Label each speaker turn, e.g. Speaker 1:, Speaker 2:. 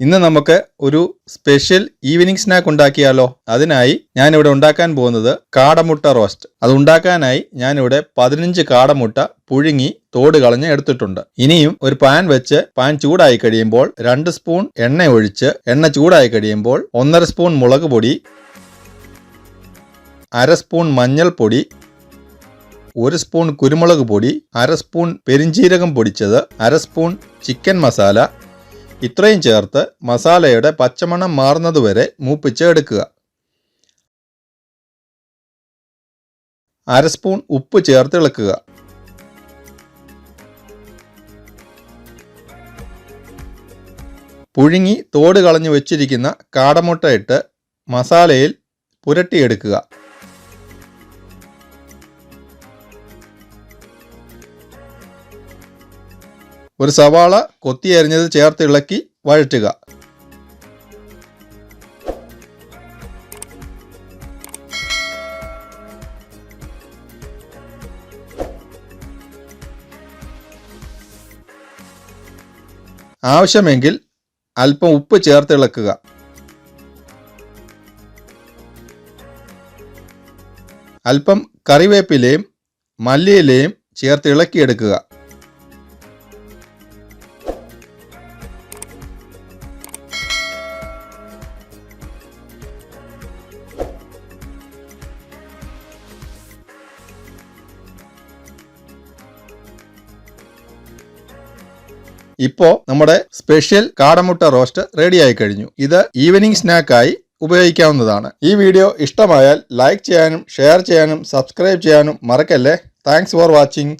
Speaker 1: ഇന്ന് നമുക്ക് ഒരു സ്പെഷ്യൽ ഈവനിങ് സ്നാക്ക് ഉണ്ടാക്കിയാലോ? അതിനായി ഞാൻ ഇവിടെ ഉണ്ടാക്കാൻ പോകുന്നത് കാടമുട്ട റോസ്റ്റ് അത് ഉണ്ടാക്കാനായി ഇവിടെ പതിനഞ്ച് കാടമുട്ട പുഴുങ്ങി തോട് കളഞ്ഞ് എടുത്തിട്ടുണ്ട്. ഇനിയും ഒരു പാൻ വെച്ച് പാൻ ചൂടായി കഴിയുമ്പോൾ രണ്ട് സ്പൂൺ എണ്ണ ഒഴിച്ച് എണ്ണ ചൂടായി കഴിയുമ്പോൾ ഒന്നര സ്പൂൺ മുളക് പൊടി അര സ്പൂൺ മഞ്ഞൾപ്പൊടി ഒരു സ്പൂൺ കുരുമുളക് പൊടി അര സ്പൂൺ പെരിഞ്ചീരകം പൊടിച്ചത് അര സ്പൂൺ ചിക്കൻ മസാല ഇത്രയും ചേർത്ത് മസാലയുടെ പച്ചമണം മാറുന്നതുവരെ മൂപ്പിച്ച് എടുക്കുക. അര സ്പൂൺ ഉപ്പ് ചേർത്ത് ഇളക്കുക. പുഴുങ്ങി തോട് കളഞ്ഞു വെച്ചിരിക്കുന്ന കാടമുട്ട ഇട്ട് മസാലയിൽ പുരട്ടിയെടുക്കുക. ഒരു സവാള കൊത്തി അരിഞ്ഞത് ചേർത്ത് ഇളക്കി വഴറ്റുക. ആവശ്യമെങ്കിൽ അല്പം ഉപ്പ് ചേർത്ത് ഇളക്കുക. അല്പം കറിവേപ്പിലയും മല്ലിയിലയും ചേർത്ത് ഇളക്കിയെടുക്കുക. ഇപ്പോൾ നമ്മുടെ സ്പെഷ്യൽ കാടമുട്ട റോസ്റ്റ് റെഡിയായി കഴിഞ്ഞു. ഇത് ഈവനിങ് സ്നാക്കായി ഉപയോഗിക്കാവുന്നതാണ്. ഈ വീഡിയോ ഇഷ്ടമായാൽ ലൈക്ക് ചെയ്യാനും ഷെയർ ചെയ്യാനും സബ്സ്ക്രൈബ് ചെയ്യാനും മറക്കല്ലേ? Thanks for watching